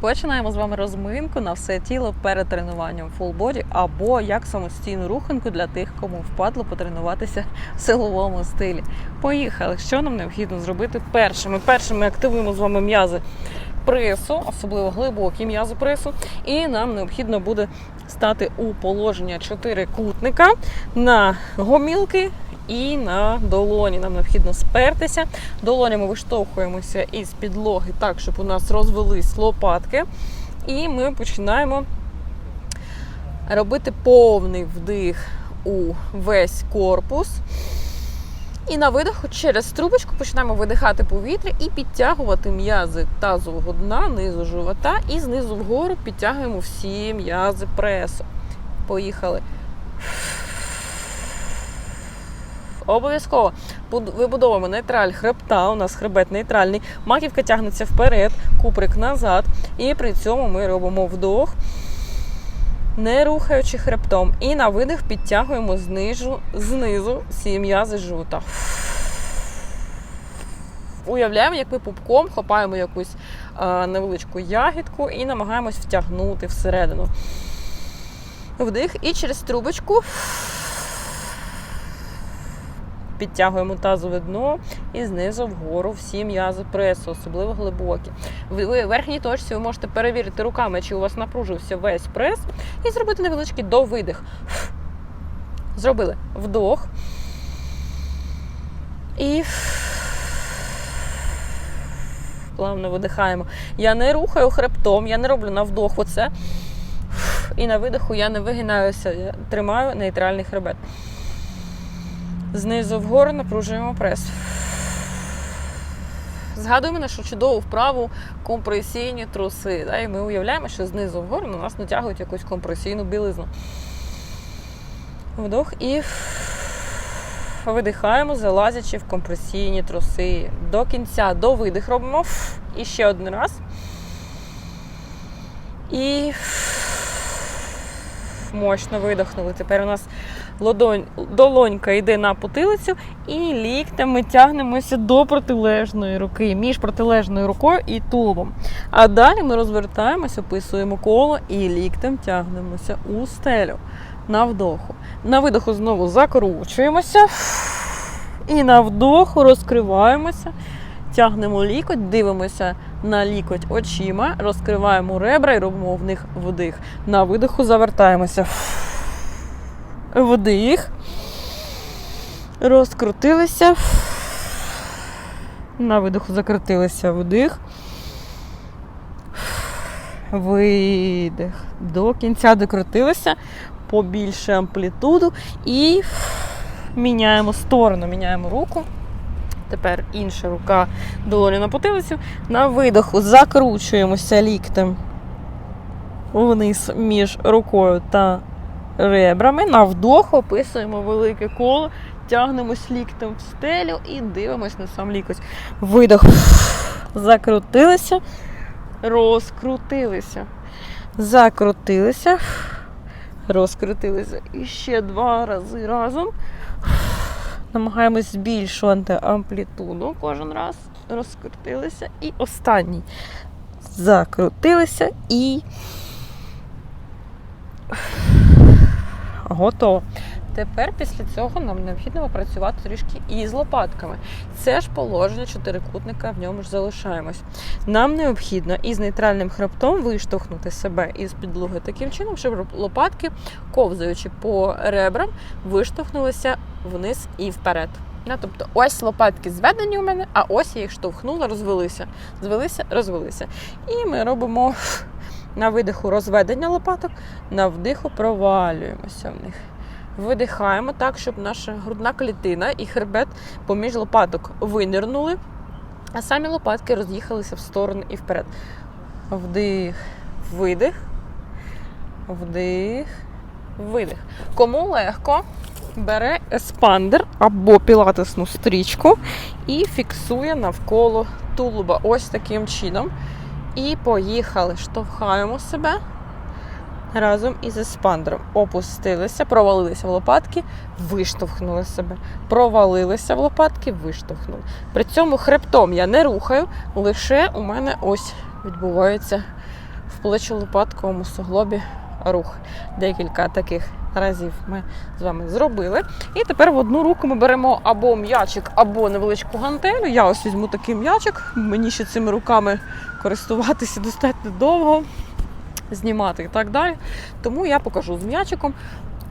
Починаємо з вами розминку на все тіло перед тренуванням full body або як самостійну руханку для тих, кому впадло потренуватися в силовому стилі. Поїхали! Що нам необхідно зробити першими? Першим ми активуємо з вами м'язи пресу, особливо глибокі м'язи пресу, і нам необхідно буде стати у положення чотирикутника на гомілки і на долоні. Нам необхідно спертися. Долонями виштовхуємося із підлоги так, щоб у нас розвелись лопатки. І ми починаємо робити повний вдих у весь корпус. І на видиху через трубочку починаємо видихати повітря і підтягувати м'язи тазового дна, низу живота, і знизу вгору підтягуємо всі м'язи пресу. Поїхали. Обов'язково вибудовуємо нейтраль хребта. У нас хребет нейтральний. Маківка тягнеться вперед, куприк назад. І при цьому ми робимо вдох, не рухаючи хребтом. І на видих підтягуємо знизу, знизу всі м'язи живота. Уявляємо, як ми пупком хапаємо якусь е, невеличку ягідку і намагаємось втягнути всередину. Вдих і через трубочку підтягуємо тазове дно і знизу вгору всі м'язи пресу, особливо глибокі. В верхній точці ви можете перевірити руками, чи у вас напружився весь прес, і зробити невеличкий довидих. Зробили вдох. І плавно видихаємо. Я не рухаю хребтом, я не роблю на вдох оце. І на видиху я не вигинаюся, я тримаю нейтральний хребет. Знизу вгору напружуємо прес. Згадуємо нашу чудову вправу компресійні труси. Да? І ми уявляємо, що знизу вгору на нас натягують якусь компресійну білизну. Вдох і видихаємо, залазячи в компресійні труси. До кінця до видих робимо. І ще один раз. І мощно видохнули. Тепер у нас ладонь, долонька йде на потилицю, і ліктем ми тягнемося до протилежної руки, між протилежною рукою і тулубом. А далі ми розвертаємося, описуємо коло і ліктем тягнемося у стелю на вдоху. На видоху знову закручуємося. І на вдоху розкриваємося, тягнемо лікоть, дивимося на лікоть очима, розкриваємо ребра і робимо в них вдих. На видиху завертаємося. Вдих. Розкрутилися. На видиху закрутилися вдих. Видих. До кінця докрутилися. Побільше амплітуду. І міняємо сторону, міняємо руку. Тепер інша рука долоні на потилицю. На видоху закручуємося ліктем вниз між рукою та ребрами. На вдох описуємо велике коло, тягнемось ліктем в стелю і дивимось на сам лікоть. Видох. Закрутилися, розкрутилися. Закрутилися, розкрутилися. І ще два рази разом. Намагаємось збільшувати амплітуду кожен раз. Розкрутилися. І останній. Закрутилися і. Готово. Тепер після цього нам необхідно попрацювати трішки і з лопатками. Це ж положення чотирикутника, в ньому ж залишаємось. Нам необхідно із нейтральним хребтом виштовхнути себе із підлоги таким чином, щоб лопатки, ковзаючи по ребрам, виштовхнулися вниз і вперед. Ну, тобто ось лопатки зведені у мене, а ось я їх штовхнула, розвелися. Звелися, розвелися. І ми робимо на видиху розведення лопаток, на вдиху провалюємося в них. Видихаємо так, щоб наша грудна клітина і хребет поміж лопаток винирнули, а самі лопатки роз'їхалися в сторони і вперед. Вдих, видих, вдих, видих. Кому легко, бере еспандер або пілатесну стрічку і фіксує навколо тулуба. Ось таким чином. І поїхали. Штовхаємо себе разом із еспандером. Опустилися, провалилися в лопатки, виштовхнули себе. Провалилися в лопатки, виштовхнули. При цьому хребтом я не рухаю, лише у мене ось відбувається в плечо-лопатковому суглобі рух. Декілька таких разів ми з вами зробили. І тепер в одну руку ми беремо або м'ячик, або невеличку гантелю. Я ось візьму такий м'ячик. Мені ще цими руками користуватися достатньо довго, знімати і так далі. Тому я покажу з м'ячиком.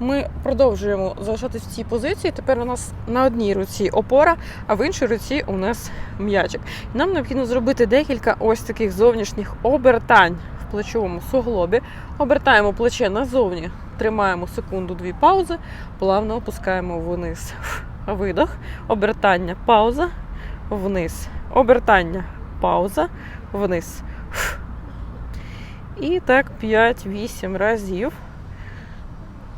Ми продовжуємо залишатись в цій позиції. Тепер у нас на одній руці опора, а в іншій руці у нас м'ячик. Нам необхідно зробити декілька ось таких зовнішніх обертань плечовому суглобі. Обертаємо плече назовні, тримаємо секунду-дві паузи, плавно опускаємо вниз. Видох, обертання, пауза, вниз. Обертання, пауза, вниз. І так 5-8 разів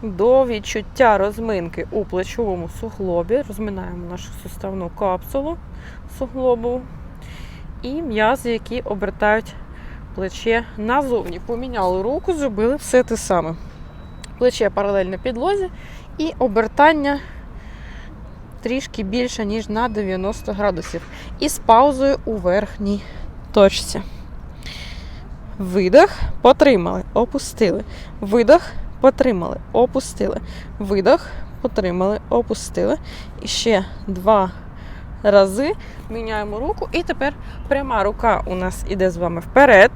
до відчуття розминки у плечовому суглобі. Розминаємо нашу суставну капсулу суглобу і м'язи, які обертають плече назовні. Поміняли руку, зробили все те саме. Плече паралельно підлозі і обертання трішки більше, ніж на 90 градусів. І з паузою у верхній точці. Видох, потримали, опустили. Видох, потримали, опустили. Видох, потримали, опустили. І ще два рази міняємо руку. І тепер пряма рука у нас іде з вами вперед,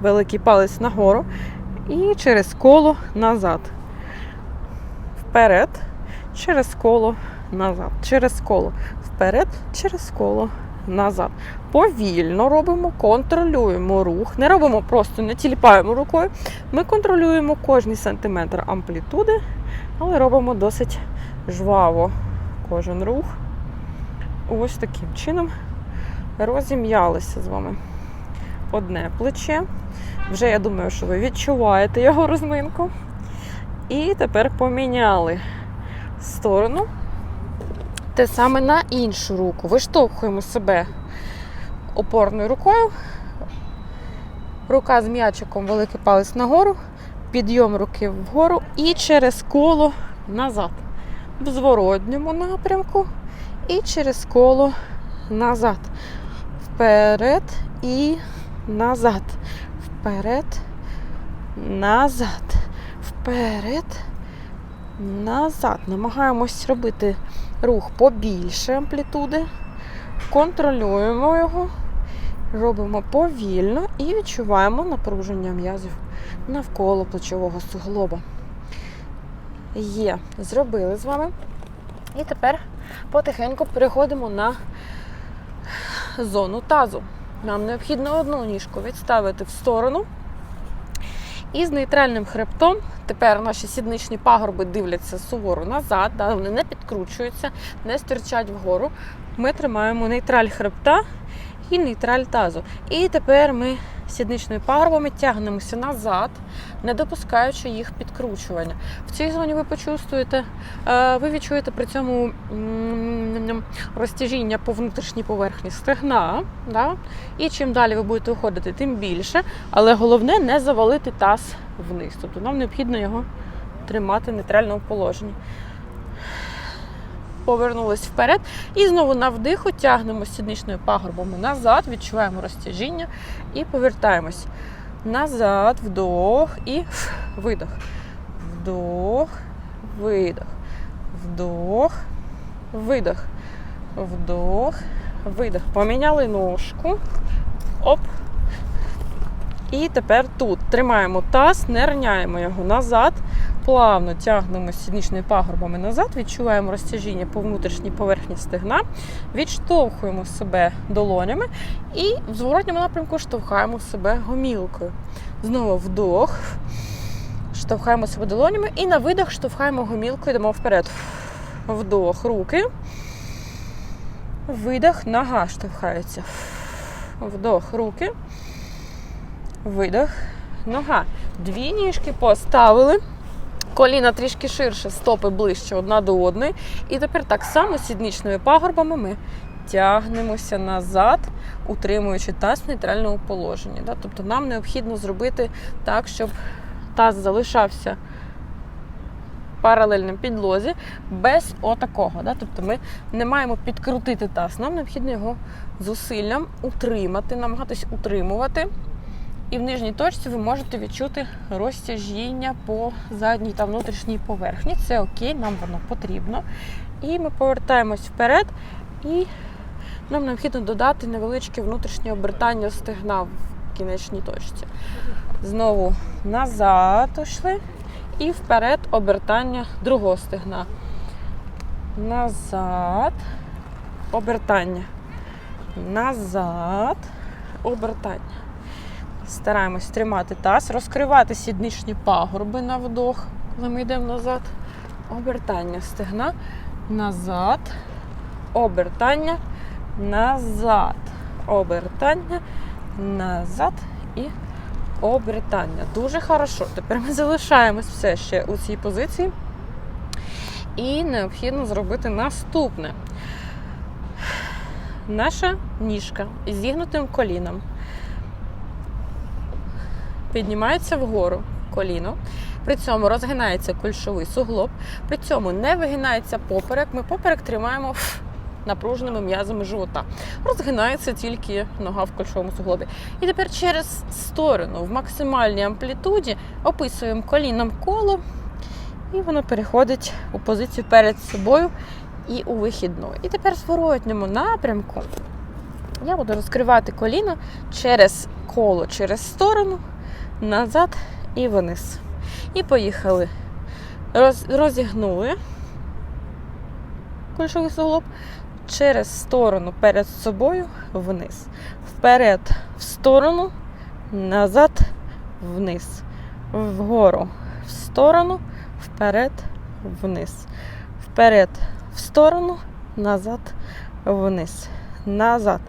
великий палець нагору. І через коло назад. Вперед, через коло назад. Через коло. Вперед, через коло назад. Повільно робимо, контролюємо рух. Не робимо просто, не тіліпаємо рукою. Ми контролюємо кожний сантиметр амплітуди, але робимо досить жваво кожен рух. Ось таким чином розім'ялися з вами одне плече. Вже я думаю, що ви відчуваєте його розминку. І тепер поміняли сторону. Те саме на іншу руку. Виштовхуємо себе опорною рукою. Рука з м'ячиком, великий палець нагору, підйом руки вгору і через коло назад. В зворотньому напрямку і через коло назад. Вперед і назад. Вперед, назад. Вперед, назад. Намагаємось робити рух побільше амплітуди. Контролюємо його, робимо повільно і відчуваємо напруження м'язів навколо плечового суглоба. Є, зробили з вами. І тепер потихеньку переходимо на зону тазу. Нам необхідно одну ніжку відставити в сторону. І з нейтральним хребтом тепер наші сідничні пагорби дивляться суворо назад, да, вони не підкручуються, не стирчать вгору. Ми тримаємо нейтраль хребта і нейтраль тазу. І тепер ми сідничними пагорбами тягнемося назад, не допускаючи їх підкручування. В цій зоні ви почувствуєте, е, ви відчуєте при цьому розтяжіння по внутрішній поверхні стегна. Да? І чим далі ви будете уходити, тим більше. Але головне не завалити таз вниз. Тобто нам необхідно його тримати в нейтральному положенні. Повернулись вперед. І знову на вдиху тягнемо сідничною пагорбами назад, відчуваємо розтяжіння і повертаємось. Назад, вдох і видох. Вдох, видох. Вдох, видох. Вдох, видох. Поміняли ножку. Оп. І тепер тут тримаємо таз, не рняємо його назад. Плавно тягнемо сідничними пагорбами назад, відчуваємо розтяжіння по внутрішній поверхні стегна, відштовхуємо себе долонями і в зворотньому напрямку штовхаємо себе гомілкою. Знову вдох, штовхаємо себе долонями і на видох штовхаємо гомілкою, йдемо вперед. Вдох, руки. Видох, нога штовхається. Вдох, руки. Видох, нога. Дві ніжки поставили. Коліна трішки ширше, стопи ближче одна до одної. І тепер так само сідничними пагорбами ми тягнемося назад, утримуючи таз в нейтральному положенні. Тобто нам необхідно зробити так, щоб таз залишався паралельним підлозі без отакого. Да? Тобто ми не маємо підкрутити таз. Нам необхідно його зусиллям утримати, намагатись утримувати І в нижній точці ви можете відчути розтяжіння по задній та внутрішній поверхні. Це окей, нам воно потрібно. І ми повертаємось вперед, і нам необхідно додати невеличке внутрішнє обертання стегна в кінечній точці. Знову назад йшли і вперед обертання другого стегна. Назад, обертання. Назад, обертання. Стараємось тримати таз, розкривати сідничні пагорби на вдох, коли ми йдемо назад. Обертання стегна. Назад. Обертання. Назад. Обертання. Назад і обертання. Дуже хорошо. Тепер ми залишаємось все ще у цій позиції. І необхідно зробити наступне. Наша ніжка зігнутим коліном піднімається вгору коліно. При цьому розгинається кульшовий суглоб. При цьому не вигинається поперек. Ми поперек тримаємо напруженими м'язами живота. Розгинається тільки нога в кульшовому суглобі. І тепер через сторону в максимальній амплітуді описуємо коліном коло, і воно переходить у позицію перед собою і у вихідну. І тепер в зворотньому напрямку я буду розкривати коліно через коло, через сторону, назад і вниз. І поїхали. Роз, розігнули кульшовий суглоб через сторону перед собою вниз. Вперед в сторону, назад, вниз. Вгору в сторону, вперед, вниз. Вперед в сторону, назад, вниз. Назад,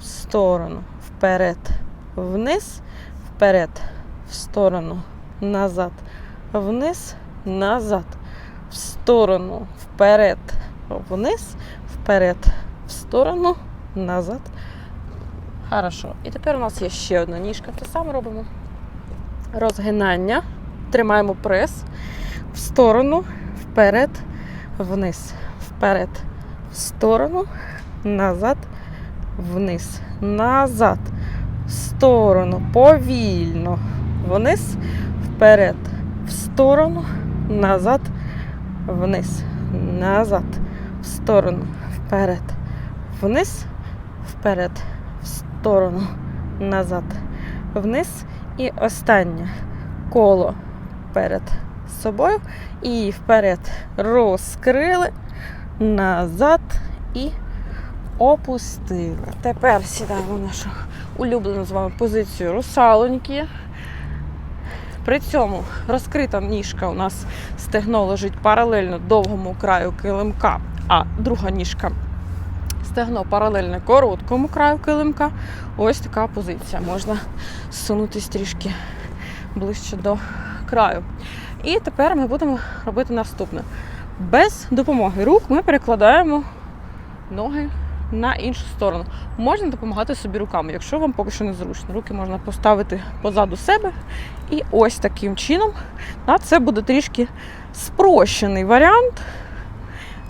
в сторону, вперед, вниз, вперед, сторону, назад, вниз, назад, в сторону, вперед, вниз, вперед, в сторону, назад. Хорошо. І тепер у нас є ще одна ніжка. Те саме робимо. Розгинання. Тримаємо прес. В сторону, вперед, вниз, вперед, в сторону, назад, вниз, назад, в сторону, повільно, вниз, вперед, в сторону, назад, вниз, назад, в сторону, вперед, вниз, вперед, в сторону, назад, вниз. І останнє коло перед собою. І вперед розкрили, назад і опустили. Тепер сідаємо в нашу улюблену з вами позицію русалоньки. При цьому розкрита ніжка у нас стегно лежить паралельно довгому краю килимка, а друга ніжка стегно паралельно короткому краю килимка. Ось така позиція. Можна сунутись трішки ближче до краю. І тепер ми будемо робити наступне. Без допомоги рук ми перекладаємо ноги на іншу сторону. Можна допомагати собі руками, якщо вам поки що не зручно. Руки можна поставити позаду себе. І ось таким чином. А це буде трішки спрощений варіант,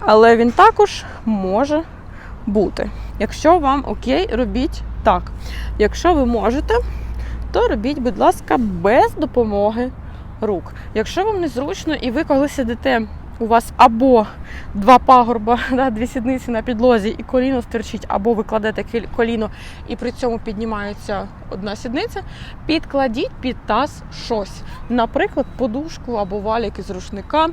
але він також може бути. Якщо вам окей, робіть так. Якщо ви можете, то робіть, будь ласка, без допомоги рук. Якщо вам незручно і ви коли сидите, у вас або два пагорба, да, дві сідниці на підлозі, і коліно стирчить, або ви кладете коліно і при цьому піднімається одна сідниця, підкладіть під таз щось. Наприклад, подушку або валік із рушника.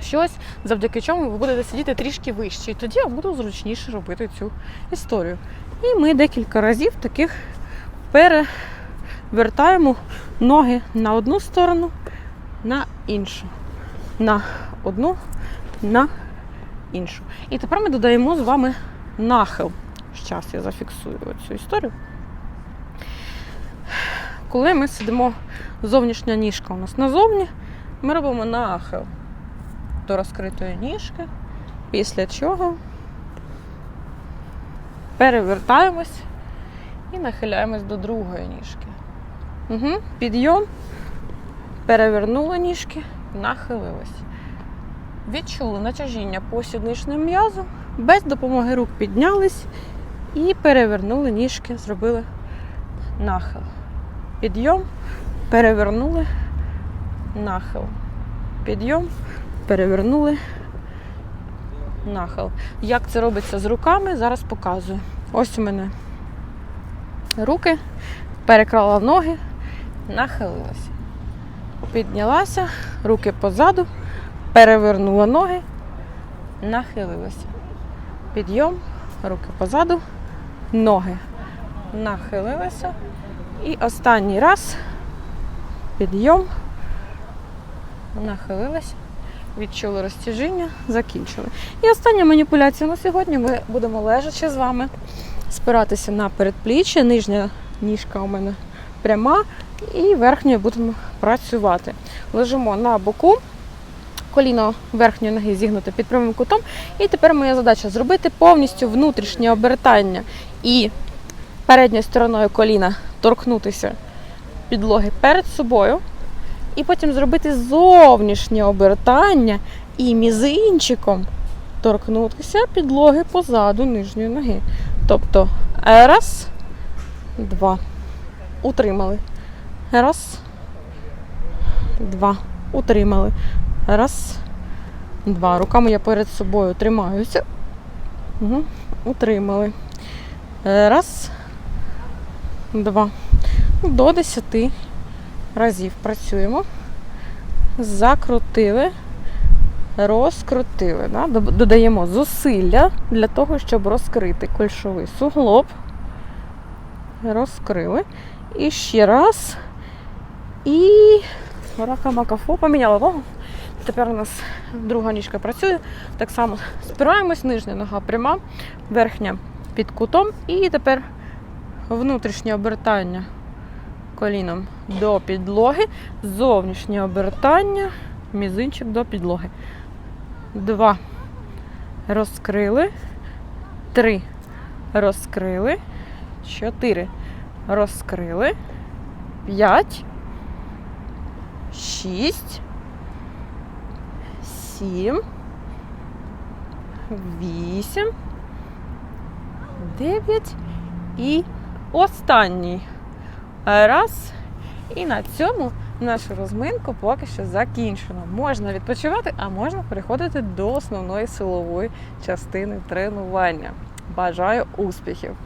Щось, завдяки чому ви будете сидіти трішки вище. І тоді вам буде зручніше робити цю історію. І ми декілька разів таких перевертаємо ноги на одну сторону, на іншу. На одну, на іншу. І тепер ми додаємо з вами нахил. Зараз я зафіксую цю історію. Коли ми сидимо, зовнішня ніжка у нас назовні, ми робимо нахил до розкритої ніжки, після чого перевертаємось і нахиляємось до другої ніжки. Угу. Підйом, перевернули ніжки, нахилились. Відчули натяжіння по сідничним м'язам, без допомоги рук піднялись і перевернули ніжки, зробили нахил. Підйом, перевернули, нахил. Підйом, перевернули, нахил. Як це робиться з руками, зараз показую. Ось у мене руки, перекрала ноги, нахилилася. Піднялася, руки позаду, перевернула ноги, нахилилася. Підйом, руки позаду, ноги нахилилася. І останній раз підйом, нахилилася, відчули розтяжіння, закінчили. І остання маніпуляція на сьогодні. Ми будемо лежачи з вами, спиратися на передпліччя, нижня ніжка у мене пряма, і верхньою будемо працювати. Лежимо на боку. Коліно верхньої ноги зігнуте під прямим кутом. І тепер моя задача зробити повністю внутрішнє обертання і передньою стороною коліна торкнутися підлоги перед собою. І потім зробити зовнішнє обертання і мізинчиком торкнутися підлоги позаду нижньої ноги. Тобто раз, два. Утримали. Раз, два. Утримали. Раз, два. Руками я перед собою тримаюся. Угу. Утримали. Раз, два. До десяти разів працюємо. Закрутили, розкрутили. Да? Додаємо зусилля для того, щоб розкрити кольшовий суглоб. Розкрили. І ще раз. І рака-макафо. Поміняла ногу. Тепер у нас друга ніжка працює. Так само спираємось, нижня нога пряма, верхня під кутом. І тепер внутрішнє обертання коліном до підлоги, зовнішнє обертання, мізинчик до підлоги. Два. Розкрили. Три. Розкрили. Чотири. Розкрили. П'ять. Шість. Сім. Вісім. Дев'ять. І останній раз. І на цьому нашу розминку поки що закінчено. Можна відпочивати, а можна переходити до основної силової частини тренування. Бажаю успіхів!